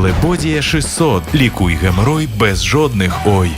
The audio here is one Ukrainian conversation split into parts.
Флебодія 600. Лікуй геморой без жодних ой.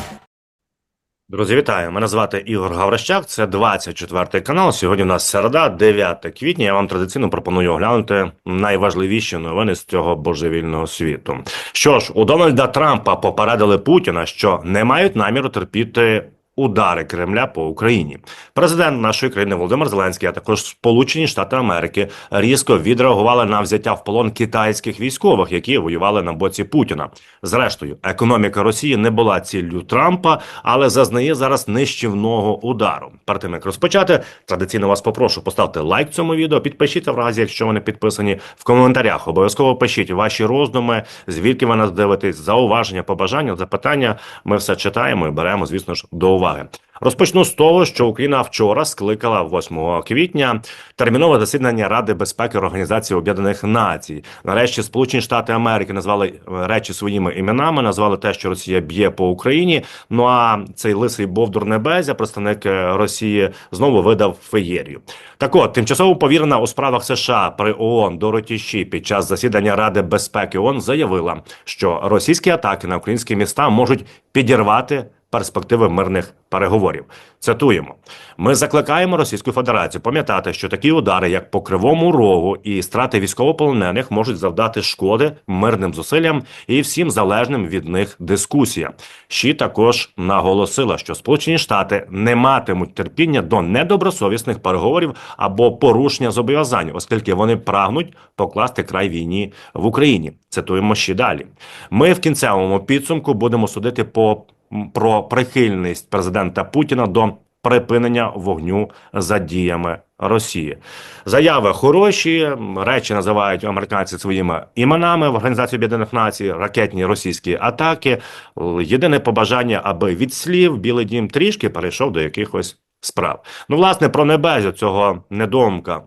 Друзі, вітаю! Мене звати Ігор Гаврищак. Це 24 канал. Сьогодні у нас середа, 9 квітня. Я вам традиційно пропоную оглянути найважливіші новини з цього божевільного світу. Що ж, у Дональда Трампа попередили Путіна, що не мають наміру терпіти. Удари Кремля по Україні. Президент нашої країни Володимир Зеленський, а також Сполучені Штати Америки різко відреагували на взяття в полон китайських військових, які воювали на боці Путіна. Зрештою, економіка Росії не була ціллю Трампа, але зазнає зараз нищівного удару. Перед тим як розпочати, традиційно вас попрошу поставити лайк цьому відео, підпишіться в разі, якщо ви не підписані в коментарях. Обов'язково пишіть ваші роздуми, звідки ви нас дивитесь, зауваження, побажання, запитання. Ми все читаємо і беремо, звісно ж, до уваги. Розпочну з того, що Україна вчора скликала 8 квітня термінове засідання Ради безпеки Організації Об'єднаних Націй. Нарешті Сполучені Штати Америки назвали е, речі своїми іменами, назвали те, що Росія б'є по Україні. Ну а цей лисий Бовдур Небезя, представник е, Росії, знову видав феєрію. Так от, тимчасово повірена у справах США при ООН Дороті Ші під час засідання Ради безпеки ООН заявила, що російські атаки на українські міста можуть підірвати перспективи мирних переговорів. Цитуємо: ми закликаємо Російську Федерацію пам'ятати, що такі удари, як по кривому рогу і страти військовополонених, можуть завдати шкоди мирним зусиллям і всім залежним від них дискусіям. Ші також наголосила, що Сполучені Штати не матимуть терпіння до недобросовісних переговорів або порушення зобов'язань, оскільки вони прагнуть покласти край війні в Україні. Цитуємо ще далі. Ми в кінцевому підсумку будемо судити по про прихильність президента Путіна до припинення вогню за діями Росії. Заяви хороші, речі називають американці своїми іменами в Організації Об'єднаних Націй, ракетні російські атаки. Єдине побажання, аби від слів Білий Дім трішки перейшов до якихось справ. Ну, власне, про небезю цього недомка.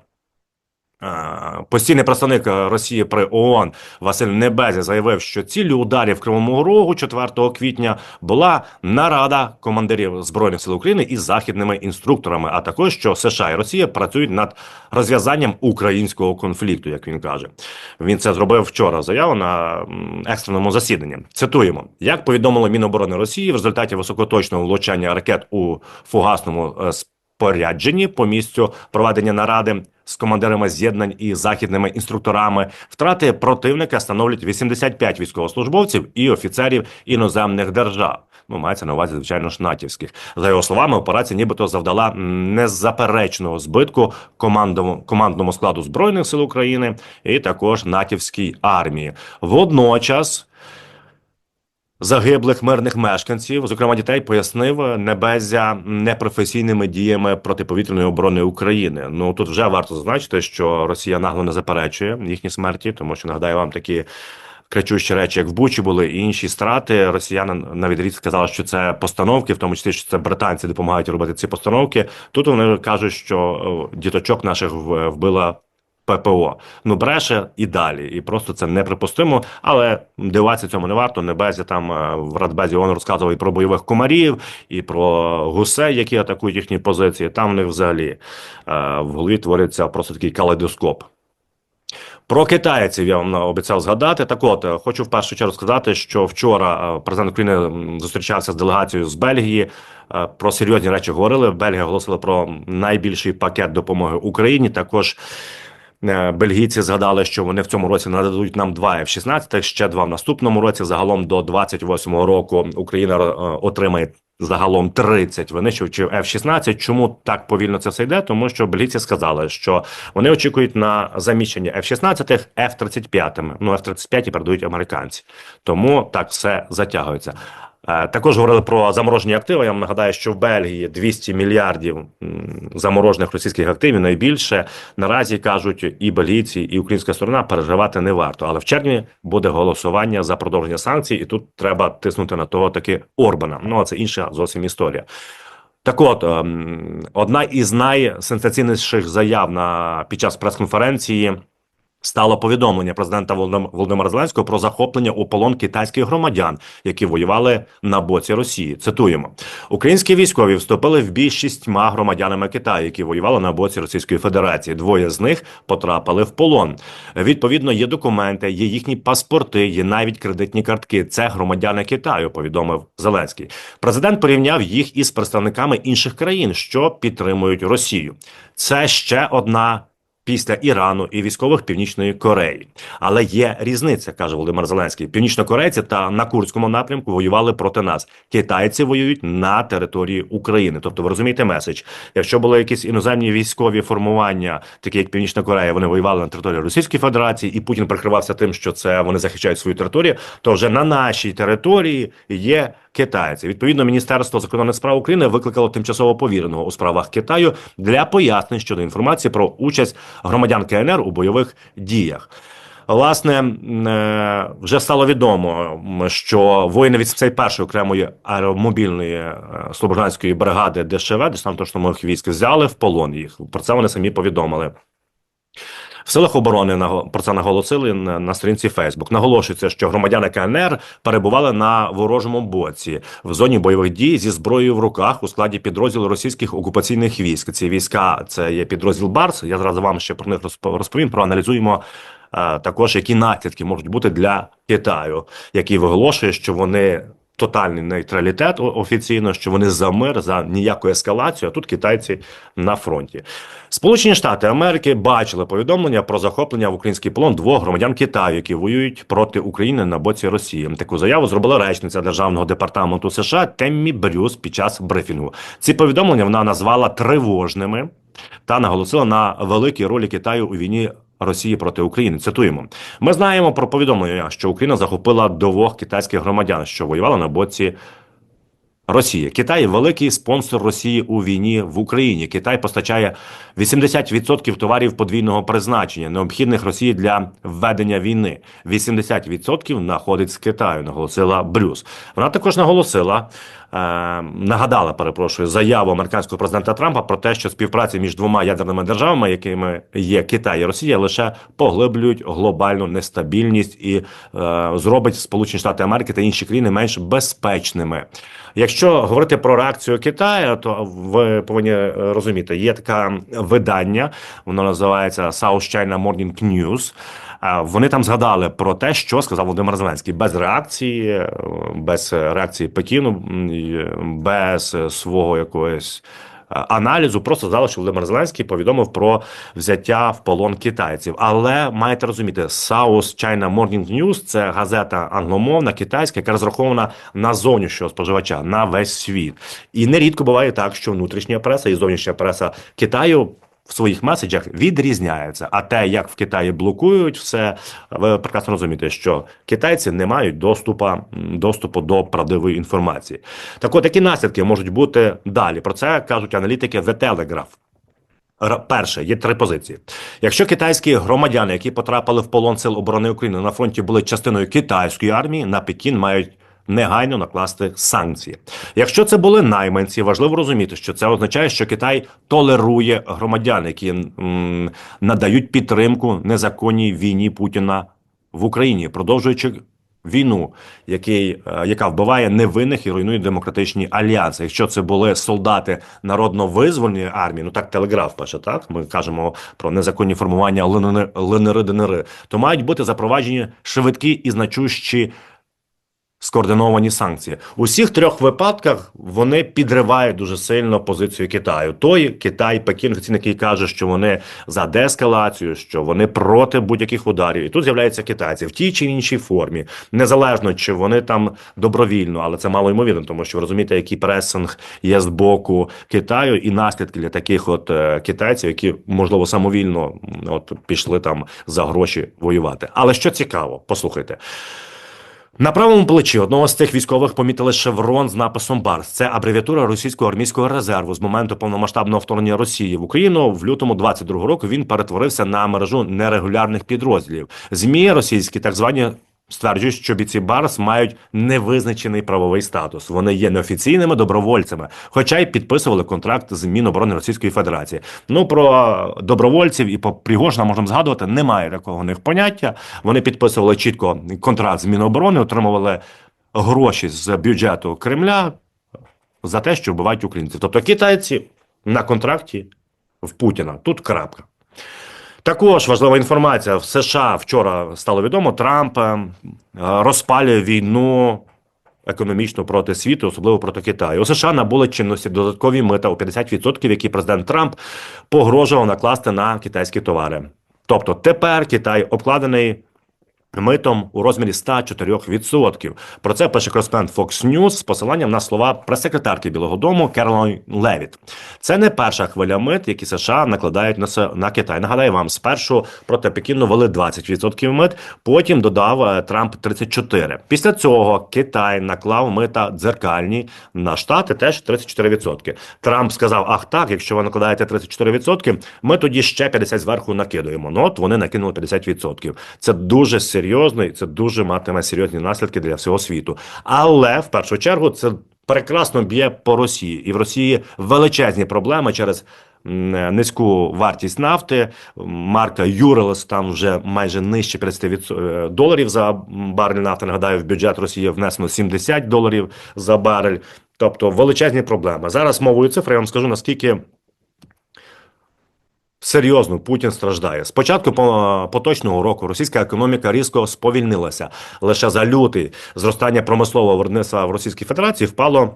Постійний представник Росії при ООН Василь Небезі заявив, що ціллю ударів Кривому Рогу 4 квітня була нарада командирів збройних сил України із західними інструкторами, а також що США і Росія працюють над розв'язанням українського конфлікту, як він каже. Він це зробив вчора. Заяву на екстреному засіданні. Цитуємо, як повідомило Міноборони Росії в результаті високоточного влучання ракет у фугасному е, спорядженні по місцю проведення наради з командирами з'єднань і західними інструкторами. Втрати противника становлять 85 військовослужбовців і офіцерів іноземних держав. Ну, мається на увазі, звичайно ж, натівських. За його словами, операція нібито завдала незаперечного збитку командному командному складу збройних сил України і також натівській армії. Водночас. Загиблих мирних мешканців, зокрема дітей, пояснив небезя непрофесійними діями протиповітряної оборони України. Ну тут вже варто зазначити, що Росія нагло не заперечує їхні смерті, тому що нагадаю вам такі кричущі речі, як в Бучі були і інші страти. Росіяни на відріз сказали, що це постановки, в тому числі що це британці допомагають робити ці постановки. Тут вони кажуть, що діточок наших вбила ППО. Ну бреше і далі, і просто це неприпустимо. Але диватися цьому не варто. Небезі там е, в Радбезі ООН розказував і про бойових комарів, і про гусей, які атакують їхні позиції. Там в них взагалі е, в голові твориться просто такий калейдоскоп. Про китайців я вам обіцяв згадати. Так, от е, хочу в першу чергу сказати, що вчора президент України зустрічався з делегацією з Бельгії. Про серйозні речі говорили. Бельгія оголосила про найбільший пакет допомоги Україні. Також бельгійці згадали, що вони в цьому році нададуть нам два F-16, ще два в наступному році. Загалом до 28-го року Україна е, отримає загалом 30 винищувачів F-16. Чому так повільно це все йде? Тому що бельгійці сказали, що вони очікують на заміщення F-16 F-35. Ну F-35 передають американці, тому так все затягується. Е, також говорили про заморожені активи. Я вам нагадаю, що в Бельгії 200 мільярдів заморожених російських активів найбільше наразі кажуть і бельгійці, і українська сторона переживати не варто. Але в червні буде голосування за продовження санкцій, і тут треба тиснути на того таки Орбана. Ну а це інша зовсім історія. Так, от ем, одна із найсенсаційніших заяв на під час прес-конференції Стало повідомлення президента Володим- Володимира Зеленського про захоплення у полон китайських громадян, які воювали на боці Росії. Цитуємо: українські військові вступили в бій з шістьма громадянами Китаю, які воювали на боці Російської Федерації. Двоє з них потрапили в полон. Відповідно, є документи, є їхні паспорти, є навіть кредитні картки. Це громадяни Китаю. Повідомив Зеленський. Президент порівняв їх із представниками інших країн, що підтримують Росію. Це ще одна після Ірану і військових Північної Кореї. Але є різниця, каже Володимир Зеленський. Північнокорейці та на Курському напрямку воювали проти нас. Китайці воюють на території України. Тобто, ви розумієте меседж. Якщо були якісь іноземні військові формування, такі як Північна Корея, вони воювали на території Російської Федерації, і Путін прикривався тим, що це вони захищають свою територію. То вже на нашій території є китайці. Відповідно, Міністерство закордонних справ України викликало тимчасово повіреного у справах Китаю для пояснень щодо інформації про участь громадян КНР у бойових діях. Власне, е, вже стало відомо, що воїни від 51-ї окремої аеромобільної е, слобожанської бригади ДШВ, десантно-штурмових військ, взяли в полон їх. Про це вони самі повідомили. В силах оборони про це наголосили на, сторінці Фейсбук. Наголошується, що громадяни КНР перебували на ворожому боці в зоні бойових дій зі зброєю в руках у складі підрозділу російських окупаційних військ. Ці війська це є підрозділ Барс. Я зразу вам ще про них розп- розповім. Проаналізуємо е, також, які наслідки можуть бути для Китаю, який виголошує, що вони. Тотальний нейтралітет офіційно, що вони за мир, за ніяку ескалацію. А тут китайці на фронті. Сполучені Штати Америки бачили повідомлення про захоплення в український полон двох громадян Китаю, які воюють проти України на боці Росії. Таку заяву зробила речниця державного департаменту США Теммі Брюс під час брифінгу. Ці повідомлення вона назвала тривожними та наголосила на великій ролі Китаю у війні. Росії проти України цитуємо. Ми знаємо про повідомлення, що Україна захопила двох китайських громадян, що воювали на боці Росія. Китай великий спонсор Росії у війні в Україні. Китай постачає 80% товарів подвійного призначення, необхідних Росії для введення війни. 80% находить з Китаю, наголосила Брюс. Вона також наголосила, нагадала, перепрошую, заяву американського президента Трампа про те, що співпраця між двома ядерними державами, якими є Китай і Росія, лише поглиблюють глобальну нестабільність і е, зробить Сполучені Штати Америки та інші країни менш безпечними. Якщо говорити про реакцію Китаю, то ви повинні е, розуміти, є таке видання, воно називається South China Morning News. Вони там згадали про те, що сказав Володимир Зеленський без реакції, е, без реакції Пекіну, е, без свого якогось е, аналізу. Просто сказали, що Володимир Зеленський повідомив про взяття в полон китайців. Але маєте розуміти, South China Morning News – це газета англомовна, китайська, яка розрахована на зовнішнього споживача, на весь світ. І нерідко буває так, що внутрішня преса і зовнішня преса Китаю. В своїх меседжах відрізняється. А те, як в Китаї блокують все, ви прекрасно розумієте, що китайці не мають доступу, доступу до правдивої інформації. Так от, які наслідки можуть бути далі? Про це кажуть аналітики The Telegraph. Перше, є три позиції. Якщо китайські громадяни, які потрапили в полон сил оборони України на фронті, були частиною китайської армії, на Пекін мають негайно накласти санкції. Якщо це були найманці, важливо розуміти, що це означає, що Китай толерує громадян, які м, надають підтримку незаконній війні Путіна в Україні, продовжуючи війну, який, е, яка вбиває невинних і руйнує демократичні альянси. Якщо це були солдати народно-визвольної армії, ну так телеграф пише, так ми кажемо про незаконні формування ЛНР ДНР, то мають бути запроваджені швидкі і значущі скоординовані санкції. У всіх трьох випадках вони підривають дуже сильно позицію Китаю. Той Китай, Пекін, який каже, що вони за деескалацію, що вони проти будь-яких ударів. І тут з'являються китайці в тій чи іншій формі, незалежно чи вони там добровільно, але це мало ймовірно, тому що ви розумієте, який пресинг є з боку Китаю, і наслідки для таких от е, китайців, які можливо самовільно от пішли там за гроші воювати. Але що цікаво, послухайте. На правому плечі одного з цих військових помітили шеврон з написом Барс. Це абревіатура російського армійського резерву з моменту повномасштабного вторгнення Росії в Україну в лютому 22-го року. Він перетворився на мережу нерегулярних підрозділів. Змі російські так звані стверджують, що бійці Барс мають невизначений правовий статус. Вони є неофіційними добровольцями, хоча й підписували контракт з Міноборони Російської Федерації. Ну про добровольців і по Пригожина можемо згадувати. Немає такого у них поняття. Вони підписували чітко контракт з Міноборони, отримували гроші з бюджету Кремля за те, що вбивають українців. Тобто китайці на контракті в Путіна. Тут крапка. Також важлива інформація. В США вчора стало відомо, Трамп е, розпалює війну економічно проти світу, особливо проти Китаю. У США набули чинності додаткові мита у 50%, які президент Трамп погрожував накласти на китайські товари. Тобто тепер Китай обкладений митом у розмірі 104%. Про це пише кореспондент Fox News з посиланням на слова прес-секретарки Білого Дому Керолайн Левіт. Це не перша хвиля мит, які США накладають на, на Китай. Нагадаю вам, спершу проти Пекіну ввели 20% мит, потім додав е, Трамп 34%. Після цього Китай наклав мита дзеркальні на штати теж 34%. Трамп сказав: Ах, так, якщо ви накладаєте 34%, ми тоді ще 50 зверху накидуємо. Ну от вони накинули 50%. Це дуже серйозно і це дуже матиме серйозні наслідки для всього світу. Але в першу чергу це прекрасно б'є по Росії, і в Росії величезні проблеми через. Низьку вартість нафти, марка Юрелес там вже майже нижче 50 відсо- е, доларів за барель нафти. Нагадаю, в бюджет Росії внесено 70 доларів за барель. Тобто величезні проблеми. Зараз мовою цифр я вам скажу наскільки серйозно Путін страждає. З початку по- поточного року російська економіка різко сповільнилася. Лише за лютий зростання промислового виробництва в Російській Федерації впало.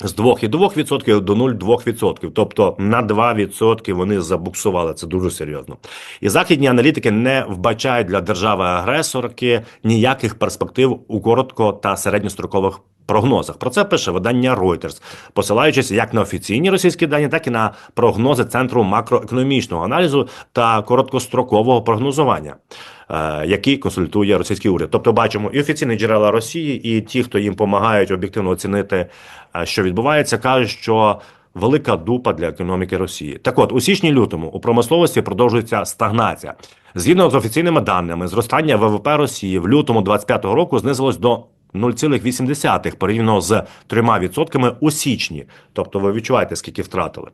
З 2,2% до 0,2%. Тобто на 2% вони забуксували. Це дуже серйозно. І західні аналітики не вбачають для держави-агресорки ніяких перспектив у коротко та середньострокових прогнозах. Про це пише видання Reuters, посилаючись як на офіційні російські дані, так і на прогнози Центру макроекономічного аналізу та короткострокового прогнозування. е, Який консультує російський уряд, тобто бачимо і офіційні джерела Росії, і ті, хто їм допомагають об'єктивно оцінити, е, що відбувається, кажуть, що велика дупа для економіки Росії. Так от, у січні-лютому у промисловості продовжується стагнація. Згідно з офіційними даними, зростання ВВП Росії в лютому 25-го року знизилось до 0,8 порівняно з 3% у січні. Тобто ви відчуваєте, скільки втратили.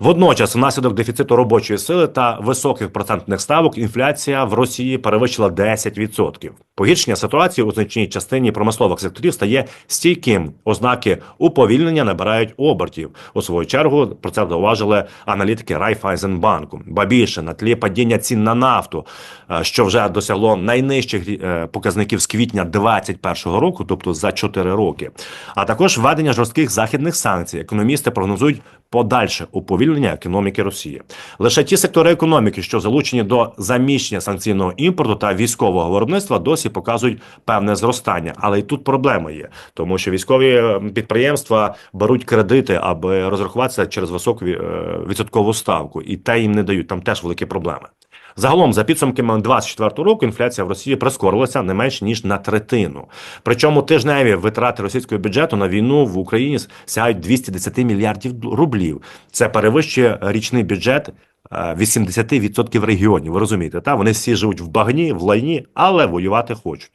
Водночас, внаслідок дефіциту робочої сили та високих процентних ставок, інфляція в Росії перевищила 10%. Погіршення ситуації у значній частині промислових секторів стає стійким. Ознаки уповільнення набирають обертів. У свою чергу про це зауважили аналітики Райфайзенбанку. Ба більше на тлі падіння цін на нафту, е, що вже досягло найнижчих е, показників з квітня 2021 року, тобто за 4 роки. А також введення жорстких західних санкцій. Економісти прогнозують подальше уповільнення економіки Росії. Лише ті сектори економіки, що залучені до заміщення санкційного імпорту та військового виробництва, досі показують певне зростання. Але й тут проблема є, тому що військові е, підприємства беруть кредити, аби розрахуватися через високу е, відсоткову ставку, і те їм не дають. Там теж великі проблеми. Загалом, за підсумками 24 року, інфляція в Росії прискорилася не менш ніж на третину. Причому тижневі витрати російського бюджету на війну в Україні сягають 210 мільярдів рублів. Це перевищує річний бюджет. е, 80% регіонів, ви розумієте, та вони всі живуть в багні, в лайні, але воювати хочуть.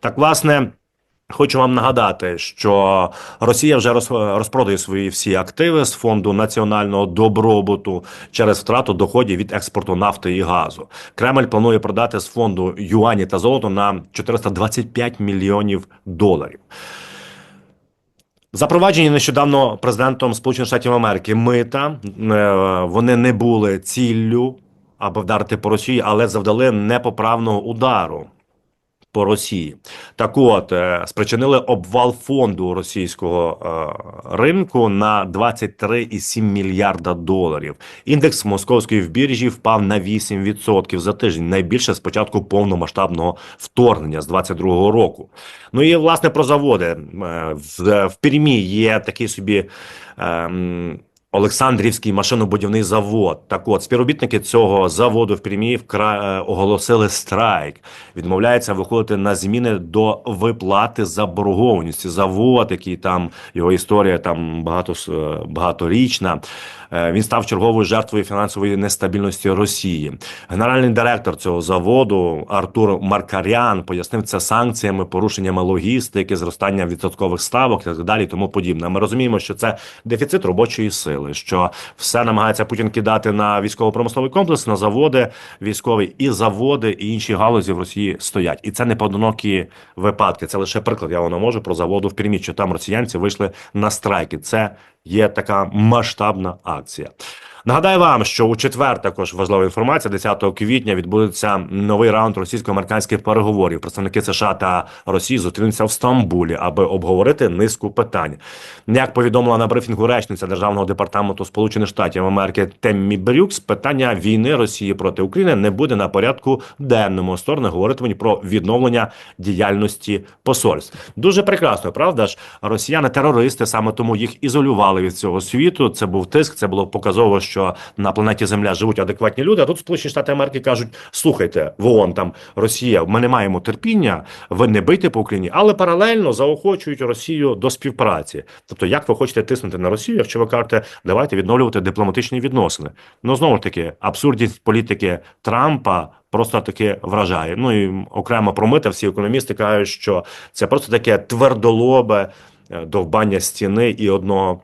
Так, власне, Хочу вам нагадати, що Росія вже роз- розпродає свої всі активи з фонду національного добробуту через втрату доходів від експорту нафти і газу. Кремль планує продати з фонду юані та золото на 425 мільйонів доларів. Запроваджені нещодавно президентом Сполучених Штатів Америки мита е, вони не були ціллю аби вдарити по Росії, але завдали непоправного удару по Росії. Так от, е, спричинили обвал фонду російського е, ринку на 23,7 мільярда доларів. Індекс московської біржі впав на 8% за тиждень, найбільше з початку повномасштабного вторгнення з 22-го року. Ну і власне про заводи Е, в, Пермі є такий собі. Олександрівський машинобудівний завод. Так от, співробітники цього заводу в Пермі вкра... е, оголосили страйк. Відмовляються виходити на зміни до виплати заборгованості. Завод, який там його історія там багато е, багаторічна. Е, Він став черговою жертвою фінансової нестабільності Росії. Генеральний директор цього заводу Артур Маркарян пояснив це санкціями, порушеннями логістики, зростанням відсоткових ставок і так далі, тому подібне. Ми розуміємо, що це дефіцит робочої сили, що все намагається Путін кидати на військово-промисловий комплекс, на заводи військові, і заводи, і інші галузі в Росії стоять. І це не поодинокі випадки. Це лише приклад. Я воно можу про заводу в Пермі, що там росіянці вийшли на страйки. Це є така масштабна акція. Нагадаю вам, що у четвер також важлива інформація. 10 квітня відбудеться новий раунд російсько-американських переговорів. Представники США та Росії зустрінуться в Стамбулі, аби обговорити низку питань. Як повідомила на брифінгу речниця Державного департаменту Сполучених Штатів Америки Теммі Брюкс, питання війни Росії проти України не буде на порядку денному. Сторони говоритимуть про відновлення діяльності посольств. Дуже прекрасно, правда ж? Росіяни терористи, саме тому їх ізолювали від цього світу. Це був тиск. Це було показово, що на планеті Земля живуть адекватні люди. А тут Сполучені Штати Америки кажуть: слухайте, в ООН там Росія, ми не маємо терпіння, ви не бийте по Україні, але паралельно заохочують Росію до співпраці. Тобто, як ви хочете тиснути на Росію, якщо ви кажете, давайте відновлювати дипломатичні відносини? Ну знову ж таки, абсурдність політики Трампа. Просто таки вражає. Ну і окремо про мита всі економісти кажуть, що це просто таке твердолобе е, довбання стіни і одного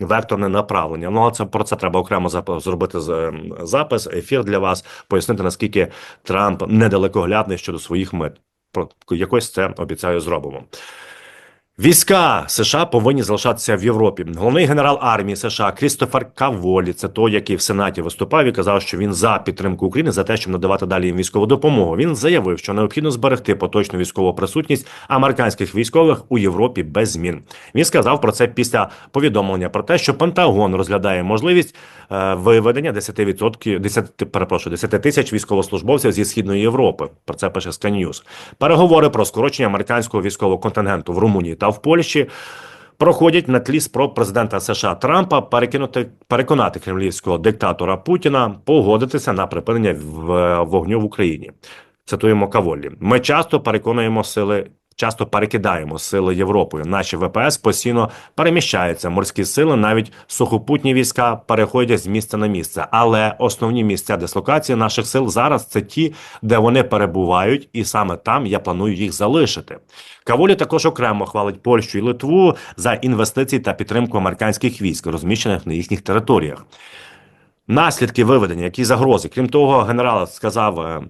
векторне направлення. Ну, а це про це треба окремо зробити ем, запис, ефір для вас, пояснити наскільки Трамп недалекоглядний щодо своїх мит. Про якось це обіцяю зробимо. Війська США повинні залишатися в Європі. Головний генерал армії США Крістофер Каволі, це той, який в Сенаті виступав і казав, що він за підтримку України за те, щоб надавати далі їм військову допомогу. Він заявив, що необхідно зберегти поточну військову присутність американських військових у Європі без змін. Він сказав про це після повідомлення про те, що Пентагон розглядає можливість е, виведення 10%, 10, перепрошую, 10 тисяч військовослужбовців зі східної Європи. Про це пише Sky News. Переговори про скорочення американського військового контингенту в Румунії та в Польщі. Проходять на тлі спроб президента США Трампа перекинути переконати кремлівського диктатора Путіна погодитися на припинення вогню в Україні. Цитуємо Каволі. Ми часто переконуємо сили. Часто перекидаємо сили Європою. Наші ВПС постійно переміщаються. Морські сили, навіть сухопутні війська переходять з місця на місце. Але основні місця дислокації наших сил зараз це ті, де вони перебувають, і саме там я планую їх залишити. Каволі також окремо хвалить Польщу і Литву за інвестиції та підтримку американських військ, розміщених на їхніх територіях. Наслідки виведення, які загрози. Крім того, генерал сказав.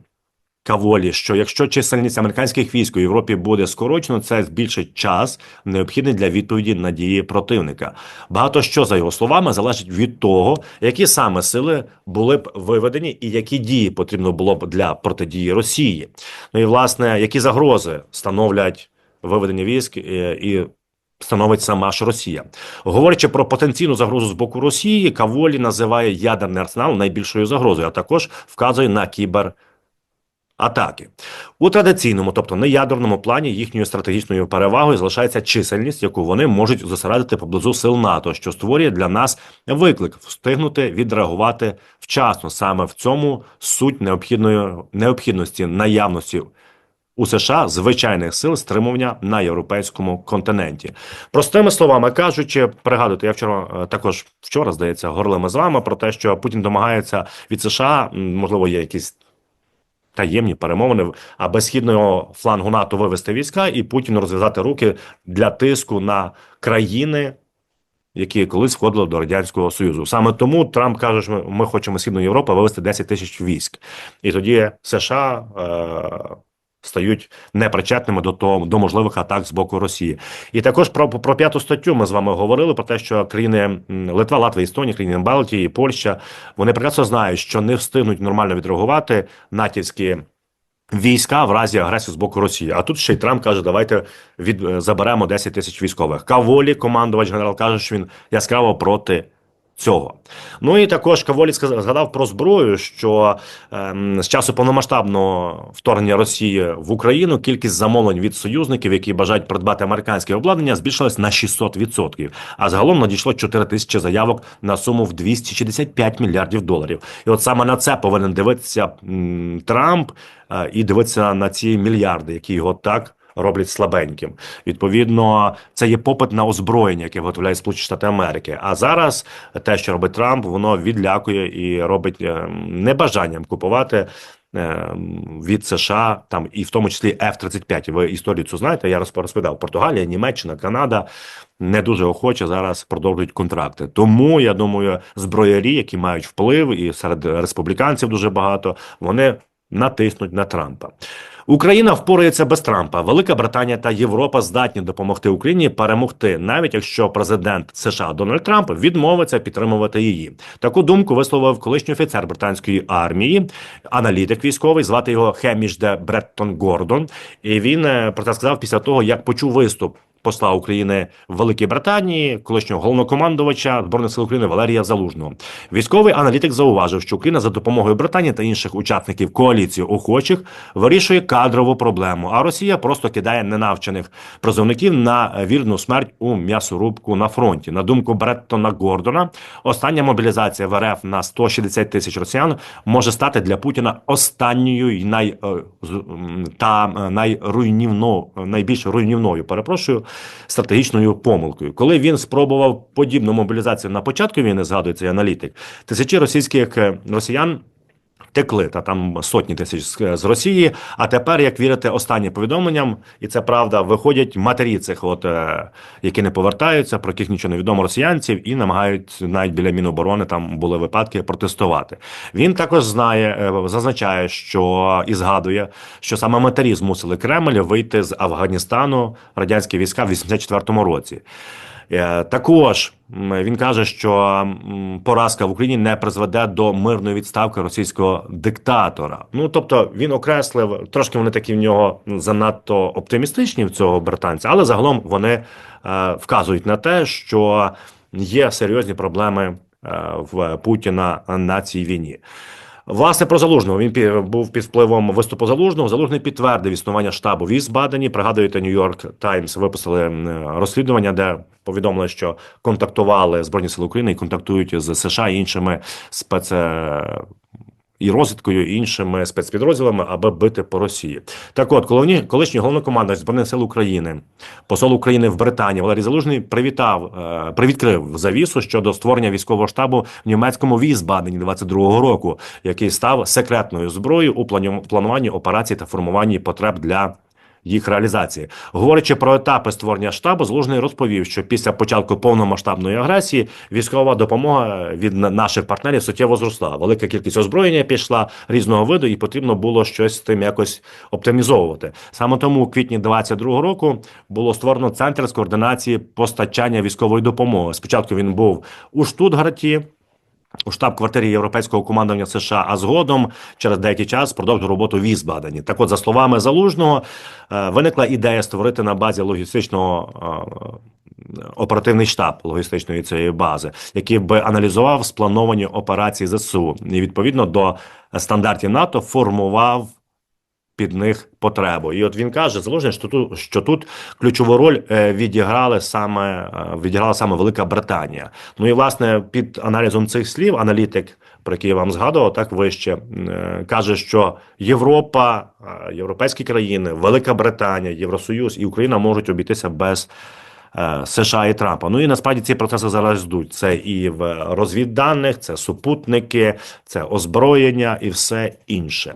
Каволі, що якщо чисельність американських військ у Європі буде скорочено, це збільшить час, необхідний для відповіді на дії противника. Багато що за його словами залежить від того, які саме сили були б виведені, і які дії потрібно було б для протидії Росії. Ну і власне, які загрози становлять виведення військ е, і. Становить сама ж Росія, говорячи про потенційну загрозу з боку Росії, Каволі називає ядерний арсенал найбільшою загрозою, а також вказує на кібер атаки. У традиційному, тобто не ядерному плані, їхньою стратегічною перевагою залишається чисельність, яку вони можуть зосередити поблизу сил НАТО, що створює для нас виклик встигнути відреагувати вчасно. Саме в цьому суть необхідної необхідності наявності. У США звичайних сил стримування на європейському континенті. Простими словами кажучи, пригадуйте, я вчора е, також вчора здається горлими з вами про те, що Путін домагається від США, можливо, є якісь таємні перемовини, аби східного флангу НАТО вивести війська і Путіну розв'язати руки для тиску на країни. Які колись входили до радянського союзу, саме тому Трамп каже, що ми, ми хочемо східну Європу вивести 10 тисяч військ, і тоді США е, стають непричетними до того до можливих атак з боку Росії. І також про, про п'яту статтю ми з вами говорили про те, що країни Литва, Латвія, Естонія, країни Балтії, Польща вони прекрасно знають, що не встигнуть нормально відреагувати натівські. Війська в разі агресії з боку Росії. А тут ще й Трамп каже, давайте від е, заберемо 10 тисяч військових. Каволі, командувач генерал, каже, що він яскраво проти цього. Ну і також Каволі згадав про зброю, що ем, з часу повномасштабного вторгнення Росії в Україну кількість замовлень від союзників, які бажають придбати американське обладнання, збільшилась на 600%. А загалом надійшло 4 тисячі заявок на суму в 265 мільярдів доларів. І от саме на це повинен дивитися м, Трамп е, і дивитися на ці мільярди, які його так. Роблять слабеньким. Відповідно, це є попит на озброєння, яке виготовляє Сполучені Штати Америки. А зараз те, що робить Трамп, воно відлякує і робить е, небажанням купувати е, від США, там і в тому числі F-35. Ви історію цю знаєте? Я розп- розповідав. Португалія, Німеччина, Канада не дуже охоче зараз продовжують контракти. Тому я думаю, зброярі, які мають вплив, і серед республіканців дуже багато, вони натиснуть на Трампа. Україна впорається без Трампа. Велика Британія та Європа здатні допомогти Україні перемогти, навіть якщо президент США Дональд Трамп відмовиться підтримувати її. Таку думку висловив колишній офіцер британської армії, аналітик військовий, звати його Хеміш де Бреттон Гордон. І він е, про це сказав після того, як почув виступ. Посла України в Великій Британії, колишнього головнокомандувача збройних сил України Валерія Залужного. Військовий аналітик зауважив, що Україна за допомогою Британії та інших учасників коаліції охочих вирішує кадрову проблему. А Росія просто кидає ненавчених призовників на вірну смерть у м'ясорубку на фронті. На думку Бреттона Гордона, остання мобілізація в РФ на 160 тисяч росіян може стати для Путіна останньою і най е, та е, найруйнівно найбільш руйнівною. Перепрошую стратегічною помилкою. Коли він спробував подібну мобілізацію на початку війни, згадує цей аналітик, тисячі російських е, росіян. Текли та там сотні тисяч з, Росії. А тепер, як вірити останнім повідомленням, і це правда, виходять матері цих, от е, які не повертаються, про яких нічого не відомо росіянців, і намагають навіть біля міноборони там були випадки протестувати. Він також знає, е, зазначає, що і згадує, що саме матері змусили Кремль вийти з Афганістану радянські війська в 84-му році. Е, Також він каже, що поразка в Україні не призведе до мирної відставки російського диктатора. Ну тобто він окреслив трошки вони такі в нього занадто оптимістичні в цього британця, але загалом вони е, вказують на те, що є серйозні проблеми е, в Путіна на цій війні. Власне, про залужного він був під впливом виступу залужного. Залужний підтвердив існування штабу в Ізбадані. Пригадуєте, Нью-Йорк Таймс виписали розслідування, де повідомили, що контактували збройні сили України і контактують з США і іншими спец і розвідкою, і іншими спецпідрозділами, аби бити по Росії. Так от, колоні, колишній головнокомандувач збройних сил України, посол України в Британії Валерій Залужний привітав, е, привідкрив завісу щодо створення військового штабу в німецькому Візбадені 22-го року, який став секретною зброєю у плануванні операцій та формуванні потреб для їх реалізації. Говорячи про етапи створення штабу, Залужний розповів, що після початку повномасштабної агресії військова допомога від наших партнерів суттєво зросла. Велика кількість озброєння пішла різного виду, і потрібно було щось з тим якось оптимізовувати. Саме тому у квітні 2022 року було створено центр з координації постачання військової допомоги. Спочатку він був у Штутгарті у штаб-квартирі Європейського командування США, а згодом через деякий час продовжив роботу в Ізбадані. Так от, за словами Залужного, е, виникла ідея створити на базі логістичного е, оперативний штаб логістичної цієї бази, який би аналізував сплановані операції ЗСУ і відповідно до стандартів НАТО формував під них потребу. І от він каже, залужний, що тут, що тут ключову роль е, відіграли саме е, відіграла саме Велика Британія. Ну і власне під аналізом цих слів аналітик, про який я вам згадував, так вище е, каже, що Європа, європейські країни, Велика Британія, Євросоюз і Україна можуть обійтися без. США і Трампа. Ну і насправді ці процеси зараз йдуть. Це і в розвідданих, це супутники, це озброєння і все інше.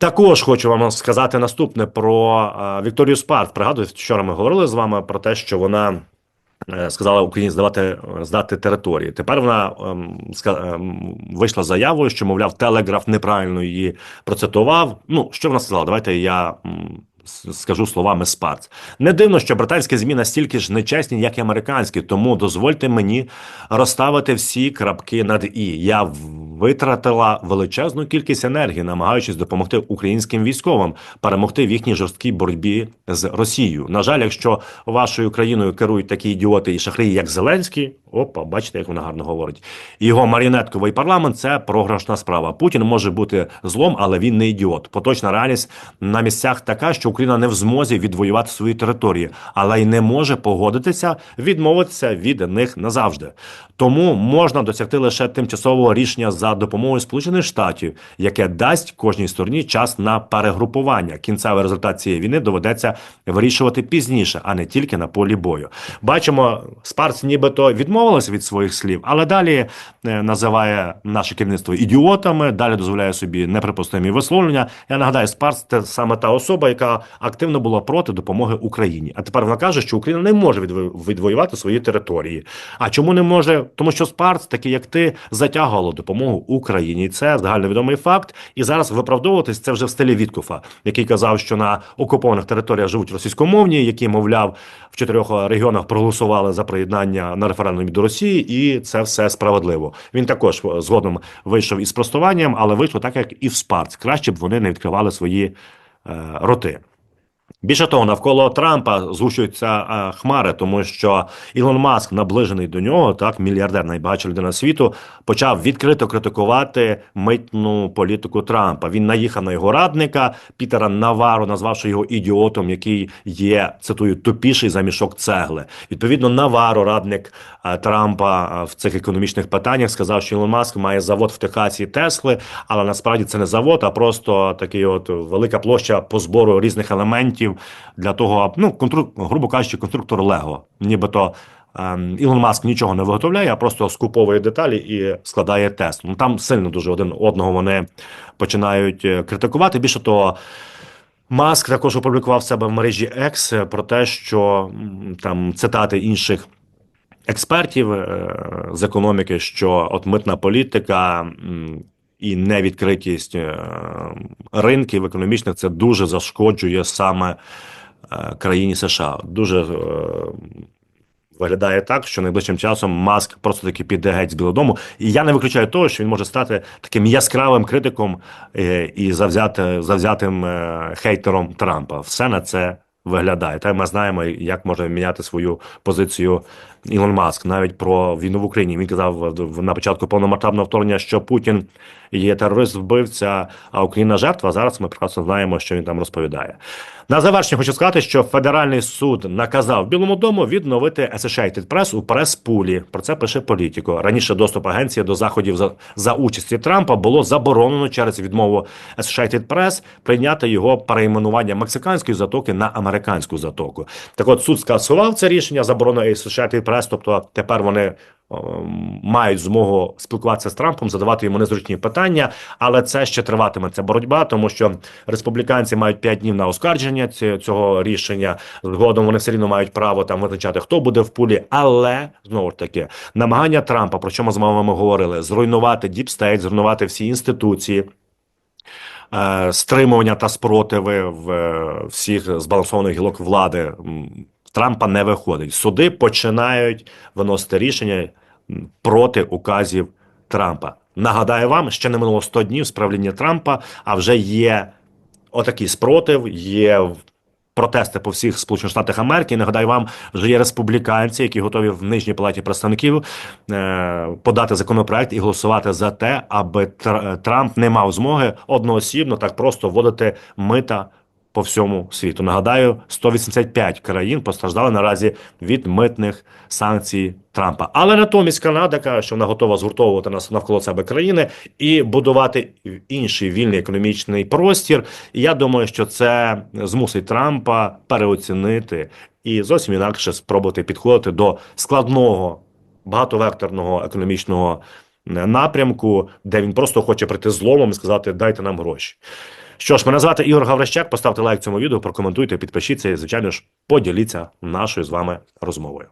Також хочу вам сказати наступне про е, Вікторію Спарт. Пригадуєте, вчора ми говорили з вами про те, що вона е, сказала Україні здавати здати території. Тепер вона ем, ем, вийшла заявою, що мовляв, телеграф неправильно її процитував. Ну що вона сказала? Давайте я. м, с- Скажу словами Спарц. Не дивно, що британські змі настільки ж нечесні, як і американські, тому дозвольте мені розставити всі крапки над і. Я в- витратила величезну кількість енергії, намагаючись допомогти українським військовим перемогти в їхній жорсткій боротьбі з Росією. На жаль, якщо вашою країною керують такі ідіоти і шахраї, як Зеленський, Опа, бачите, як вона гарно говорить. Його маріонетковий парламент це програшна справа. Путін може бути злом, але він не ідіот. Поточна реальність на місцях така, що Україна не в змозі відвоювати свої території, але й не може погодитися відмовитися від них назавжди. Тому можна досягти лише тимчасового рішення за допомогою Сполучених Штатів, яке дасть кожній стороні час на перегрупування. Кінцевий результат цієї війни доведеться вирішувати пізніше, а не тільки на полі бою. Бачимо, Спарц нібито відмовилася від своїх слів, але далі е, називає наше керівництво ідіотами, далі дозволяє собі неприпустимі висловлення. Я нагадаю, Спарц це саме та особа, яка активно була проти допомоги Україні. А тепер вона каже, що Україна не може відво- відвоювати свої території. А чому не може? Тому що Спарц, такий як ти, затягувало допомогу Україні. Це загальновідомий факт. І зараз виправдовуватись це вже в стилі Віткофа, який казав, що на окупованих територіях живуть російськомовні, які, мовляв, в чотирьох регіонах проголосували за приєднання на референдумі до Росії, і це все справедливо. Він також е, згодом вийшов із спростуванням, але вийшло так, як і в Спарц. Краще б вони не відкривали свої е, роти. Більше того, навколо Трампа згущуються е, хмари, тому що Ілон Маск, наближений до нього, так мільярдер, найбагатша людина світу, почав відкрито критикувати митну політику Трампа. Він наїхав на його радника Пітера Наваро, назвавши його ідіотом, який є цитую тупіший за мішок цегли. Відповідно, Наваро, радник е, Трампа е, в цих економічних питаннях, сказав, що Ілон Маск має завод в Техасі Тесли, але насправді це не завод, а просто такий от велика площа по збору різних елементів для того, ну грубо кажучи, конструктор Лего, нібито. ем, Ілон Маск нічого не виготовляє, а просто скуповує деталі і складає тест. Ну там сильно дуже один одного вони починають е, критикувати. Більше того, Маск також опублікував себе в мережі X про те, що там цитати інших експертів е, з економіки, що от митна політика і невідкритість е, ринків економічних це дуже зашкоджує саме е, країні США. Дуже е, виглядає так, що найближчим часом Маск просто таки піде геть з Білого Дому. І я не виключаю того, що він може стати таким яскравим критиком і завзяти, завзятим хейтером Трампа. Все на це виглядає. Та ми знаємо, як може міняти свою позицію Ілон Маск. Навіть про війну в Україні він казав в- на початку повномасштабного вторгнення, що Путін є терорист, вбивця, а Україна жертва. Зараз ми прекрасно знаємо, що він там розповідає. На завершення хочу сказати, що федеральний суд наказав Білому дому відновити Associated Press у прес-пулі. Про це пише політико. Раніше доступ агенції до заходів за, за участі Трампа було заборонено через відмову Associated Press прийняти його перейменування мексиканської затоки на американську затоку. Так от суд скасував це рішення заборону Associated Press, тобто тепер вони мають змогу спілкуватися з Трампом, задавати йому незручні питання, але це ще триватиме ця боротьба, тому що республіканці мають 5 днів на оскарження цього рішення. Згодом вони все рівно мають право там визначати, хто буде в пулі. Але знову ж таки, намагання Трампа, про що ми з вами говорили, зруйнувати діпстейт, зруйнувати всі інституції. е, Стримування та спротиви в е, всіх збалансованих гілок влади Трампа не виходить. Суди починають виносити рішення проти указів Трампа. Нагадаю вам, ще не минуло 100 днів з правління Трампа, а вже є отакий спротив, є протести по всіх Сполучених Штатах Америки. Нагадаю вам, вже є республіканці, які готові в нижній палаті представників е, подати законопроект і голосувати за те, аби Тр- Трамп не мав змоги одноосібно так просто вводити мита по всьому світу. Нагадаю, 185 країн постраждали наразі від митних санкцій Трампа. Але натомість Канада каже, що вона готова згуртовувати нас навколо себе країни і будувати інший вільний економічний простір. І я думаю, що це змусить Трампа переоцінити і зовсім інакше спробувати підходити до складного багатовекторного економічного е, напрямку, де він просто хоче прийти зломом і сказати: дайте нам гроші. Що ж, мене звати Ігор Гаврищак. Поставте лайк цьому відео, прокоментуйте, підпишіться і, звичайно ж, поділіться нашою з вами розмовою.